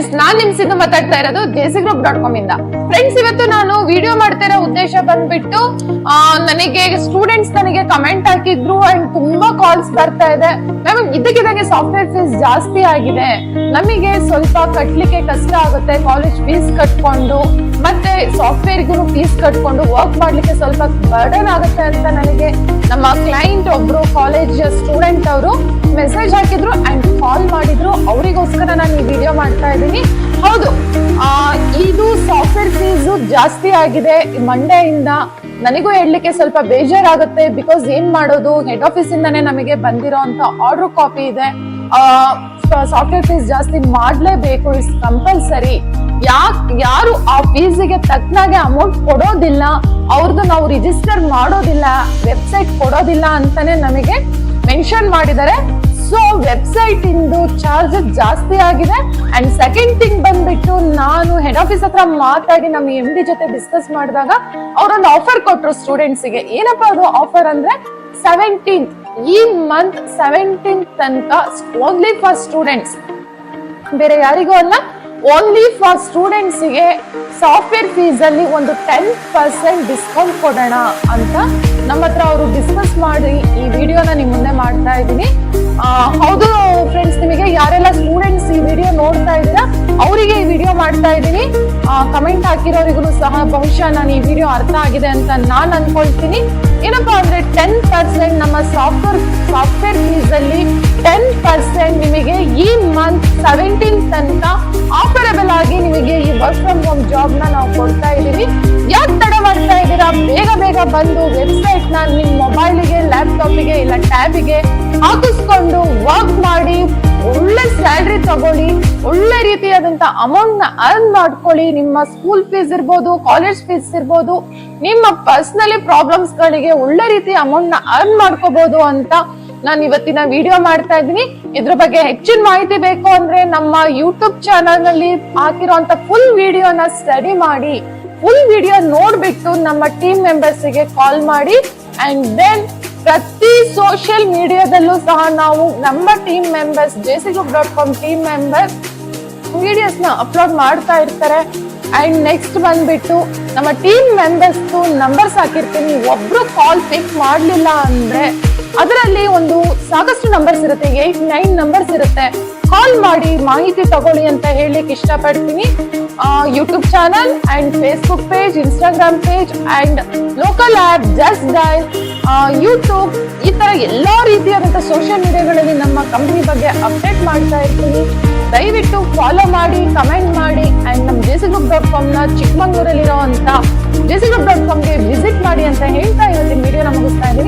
Friends ನಾನ್ ನಿಮ್ ಸಿದ್ದು ಮಾತಾಡ್ತಾ ಇರೋದು ದೇಸಿ ಗ್ರೂಪ್ ಡಾಟ್ ಕಾಮ್ ಇಂದ. ಫ್ರೆಂಡ್ಸ್ ಇವತ್ತು ನಾನು ವಿಡಿಯೋ ಮಾಡ್ತಾ ಇರೋ ಉದ್ದೇಶ ಬಂದ್ಬಿಟ್ಟು ನನಗೆ ಸ್ಟೂಡೆಂಟ್ಸ್ ನನಗೆ ಕಮೆಂಟ್ ಹಾಕಿದ್ರು ಅಂಡ್ ತುಂಬಾ ಕಾಲ್ಸ್ ಬರ್ತಾ ಇದೆ. ಮ್ಯಾಮ್ ಇದಕ್ಕಿದಂಗೆ ಸಾಫ್ಟ್ವೇರ್ ಫೀಸ್ ಜಾಸ್ತಿ ಆಗಿದೆ. ನಮಗೆ ಸ್ವಲ್ಪ ಕಟ್ಲಿಕ್ಕೆ ಕಷ್ಟ ಆಗುತ್ತೆ. ಕಾಲೇಜ್ ಫೀಸ್ ಕಟ್ಕೊಂಡು ಮತ್ತೆ ಸಾಫ್ಟ್ವೇರ್ಗೂ ಫೀಸ್ ಕಟ್ಕೊಂಡು ವರ್ಕ್ ಮಾಡ್ಲಿಕ್ಕೆ ಸ್ವಲ್ಪ ಬರ್ಡನ್ ಆಗುತ್ತೆ ಅಂತ ನನಗೆ ನಮ್ಮ ಕ್ಲೈಂಟ್ ಒಬ್ರು ಕಾಲೇಜ್ ಸ್ಟೂಡೆಂಟ್ ಅವರು ಮೆಸೇಜ್ ಹಾಕಿದ್ರು ಅಂಡ್ ಕಾಲ್ ಮಾಡಿದ್ರು. ಅವರಿಗೋಸ್ಕರ ನಾನು ಈ ವಿಡಿಯೋ ಮಾಡ್ತಾ ಇದ್ದೀನಿ. ಹೌದು ಇದು ಸಾಫ್ಟ್ವೇರ್ ಫೀಸು ಜಾಸ್ತಿ ಆಗಿದೆ. ಮಂಡೆಯಿಂದ ನನಗೂ ಹೇಳಲಿಕ್ಕೆ ಸ್ವಲ್ಪ ಬೇಜಾರಾಗುತ್ತೆ. ಬಿಕಾಸ್ ಏನ್ ಮಾಡೋದು? ಹೆಡ್ ಆಫೀಸ್ ಇಂದಾನೆ ನಮಗೆ ಬಂದಿರೋ ಅಂತ ಆರ್ಡರ್ ಕಾಪಿ ಇದೆ. ಸಾಫ್ಟ್ವೇರ್ ಫೀಸ್ ಜಾಸ್ತಿ ಮಾಡಲೇಬೇಕು. ಇಸ್ ಕಂಪಲ್ಸರಿ ಯಾಕ್ ಯಾರು ಆ ಫೀಸಿಗೆ ತಕ್ಕನಾಗೆ ಅಮೌಂಟ್ ಕೊಡೋದಿಲ್ಲ ಅವ್ರದ್ದು ನಾವು ರಿಜಿಸ್ಟರ್ ಮಾಡೋದಿಲ್ಲ ವೆಬ್ಸೈಟ್ ಕೊಡೋದಿಲ್ಲ ಅಂತಾನೆ ನಮಗೆ ಮೆನ್ಷನ್ ಮಾಡಿದ್ದಾರೆ. ಸೊ ವೆಬ್ಸೈಟ್ ಇಂದು ಚಾರ್ಜಸ್ ಜಾಸ್ತಿ ಆಗಿದೆ. ಅಂಡ್ ಸೆಕೆಂಡ್ ಥಿಂಗ್ ಬಂದ್ಬಿಟ್ಟು ನಾನು ಹೆಡ್ ಆಫೀಸ್ ಹತ್ರ ಮಾತಾಡಿ ನಮ್ಮ ಎಂ ಡಿ ಜೊತೆ ಡಿಸ್ಕಸ್ ಮಾಡಿದಾಗ ಅವರೊಂದು ಆಫರ್ ಕೊಟ್ಟರು ಸ್ಟೂಡೆಂಟ್ಸ್ಗೆ. ಏನಪ್ಪಾ ಅದು ಆಫರ್ ಅಂದ್ರೆ? ಸೆವೆಂಟೀನ್ತ್ ಈ ಮಂತ್ ಸೆವೆಂಟೀನ್ ತನಕ ಓನ್ಲಿ ಫಾರ್ ಸ್ಟೂಡೆಂಟ್ಸ್ ಬೇರೆ ಯಾರಿಗೂ ಅಲ್ಲ. ಓನ್ಲಿ ಫಾರ್ ಸ್ಟೂಡೆಂಟ್ಸ್ಗೆ ಸಾಫ್ಟ್ವೇರ್ ಫೀಸಲ್ಲಿ ಒಂದು ಟೆನ್ ಪರ್ಸೆಂಟ್ ಡಿಸ್ಕೌಂಟ್ ಕೊಡೋಣ ಅಂತ ನಮ್ಮ ಹತ್ರ ಅವರು ಡಿಸ್ಕಸ್ ಮಾಡಿ ಈ ವಿಡಿಯೋನ ನಿಮ್ಮ ಮುಂದೆ ಮಾಡ್ತಾ ಇದ್ದೀನಿ. ಹೌದು ಫ್ರೆಂಡ್ಸ್ ನಿಮಗೆ ಯಾರೆಲ್ಲ ಸ್ಟೂಡೆಂಟ್ಸ್ ಈ ವಿಡಿಯೋ ನೋಡ್ತಾ ಇದ್ದೀರಾ ಅವರಿಗೆ ಈ ವಿಡಿಯೋ ಮಾಡ್ತಾ ಇದ್ದೀನಿ. ಕಮೆಂಟ್ ಹಾಕಿರೋರಿಗೂ ಸಹ ಬಹುಶಃ ನಾನು ಈ ವಿಡಿಯೋ ಅರ್ಥ ಆಗಿದೆ ಅಂತ ನಾನು ಅನ್ಕೊಳ್ತೀನಿ. ಏನಪ್ಪಾ ಅಂದ್ರೆ ಟೆನ್ ಪರ್ಸೆಂಟ್ ನಮ್ಮ ಸಾಫ್ಟ್ವೇರ್ ಸಾಫ್ಟ್ವೇರ್ ಫೀಸ್ ಅಲ್ಲಿ ಟೆನ್ ಪರ್ಸೆಂಟ್ ನಿಮಗೆ ಈ ಮಂತ್ ಸೆವೆಂಟೀನ್ ತನಕ ವರ್ಕ್ ಫ್ರಮ್ ಹೋಮ್ ಜಾಬ್ನ ನಾವು ಕೊಡ್ತಾ ಇದೀವಿ ಯಾಕೆ ತಡ ಮಾಡ್ತಾ ಇದ್ದೀರಾ? ಬೇಗ ಬೇಗ ಬಂದು ವೆಬ್ಸೈಟ್ನ ನಿಮ್ ಮೊಬೈಲಿಗೆ ಲ್ಯಾಪ್ಟಾಪಿಗೆ ಇಲ್ಲ ಟ್ಯಾಬಿಗೆ ಹಾಕಿಸ್ಕೊಂಡು ವರ್ಕ್ ಮಾಡಿ, ಒಳ್ಳೆ ಸ್ಯಾಲ್ರಿ ತಗೊಳ್ಳಿ, ಒಳ್ಳೆ ರೀತಿಯಾದಂತ ಅಮೌಂಟ್ನ ಅರ್ನ್ ಮಾಡ್ಕೊಳ್ಳಿ. ನಿಮ್ಮ ಸ್ಕೂಲ್ ಫೀಸ್ ಇರ್ಬೋದು ಕಾಲೇಜ್ ಫೀಸ್ ಇರ್ಬೋದು, ನಿಮ್ಮ ಪರ್ಸನಲಿ ಪ್ರಾಬ್ಲಮ್ಸ್ ಗಳಿಗೆ ಒಳ್ಳೆ ರೀತಿಯ ಅಮೌಂಟ್ನ ಅರ್ನ್ ಮಾಡ್ಕೋಬಹುದು ಅಂತ ನಾನು ಇವತ್ತಿನ ವಿಡಿಯೋ ಮಾಡ್ತಾ ಇದ್ದೀನಿ. ಇದ್ರ ಬಗ್ಗೆ ಹೆಚ್ಚಿನ ಮಾಹಿತಿ ಬೇಕು ಅಂದ್ರೆ ನಮ್ಮ ಯೂಟ್ಯೂಬ್ ಚಾನಲ್ನಲ್ಲಿ ಹಾಕಿರುವಂತ ಫುಲ್ ವಿಡಿಯೋನ ಸ್ಟಡಿ ಮಾಡಿ. ಫುಲ್ ವಿಡಿಯೋ ನೋಡ್ಬಿಟ್ಟು ನಮ್ಮ ಟೀಮ್ ಮೆಂಬರ್ಸ್ಗೆ ಕಾಲ್ ಮಾಡಿ. ಅಂಡ್ ದೆನ್ ಪ್ರತಿ ಸೋಷಿಯಲ್ ಮೀಡಿಯಾದಲ್ಲೂ ಸಹ ನಾವು ನಮ್ಮ team members JC group dot com team members ವಿಡಿಯೋಸ್ನ upload ಮಾಡ್ತಾ ಇರ್ತಾರೆ. ಅಂಡ್ ನೆಕ್ಸ್ಟ್ ಬಂದ್ಬಿಟ್ಟು ನಮ್ಮ ಟೀಮ್ ಮೆಂಬರ್ಸ್ ನಂಬರ್ಸ್ ಹಾಕಿರ್ತೀನಿ. ಒಬ್ರು ಕಾಲ್ ಪಿಕ್ ಮಾಡ್ಲಿಲ್ಲ ಅಂದ್ರೆ ಅದರಲ್ಲಿ ಒಂದು ಸಾಕಷ್ಟು ನಂಬರ್ಸ್ ಇರುತ್ತೆ. ಏಟ್ ನೈನ್ ನಂಬರ್ಸ್ ಇರುತ್ತೆ. ಕಾಲ್ ಮಾಡಿ ಮಾಹಿತಿ ತಗೊಳ್ಳಿ ಅಂತ ಹೇಳಲಿಕ್ಕೆ ಇಷ್ಟಪಡ್ತೀನಿ. YouTube channel and Facebook page Instagram page and local app Justdial YouTube ಈ ಥರ ಎಲ್ಲ ರೀತಿಯಾದಂಥ ಸೋಷಿಯಲ್ ಮೀಡಿಯಾಗಳಲ್ಲಿ ನಮ್ಮ ಕಂಪ್ನಿ ಬಗ್ಗೆ ಅಪ್ಡೇಟ್ ಮಾಡ್ತಾ ಇರ್ತೀನಿ. ದಯವಿಟ್ಟು ಫಾಲೋ ಮಾಡಿ ಕಮೆಂಟ್ ಮಾಡಿ ಆ್ಯಂಡ್ ನಮ್ಮ ಜೆಸಿ ಗ್ರೂಪ್ ಡಾಟ್ ಕಾಮ್ನ ಚಿಕ್ಕಮಂಗ್ಳೂರಲ್ಲಿರೋ ಅಂತ ಜೆಸಿ ಗ್ರೂಪ್ ಡಾಟ್ ಕಾಮ್ಗೆ ವಿಸಿಟ್ ಮಾಡಿ ಅಂತ ಹೇಳ್ತಾ ಇವತ್ತಿನ ವಿಡಿಯೋನ ಮುಗಿಸ್ತಾ ಇದ್ದೀನಿ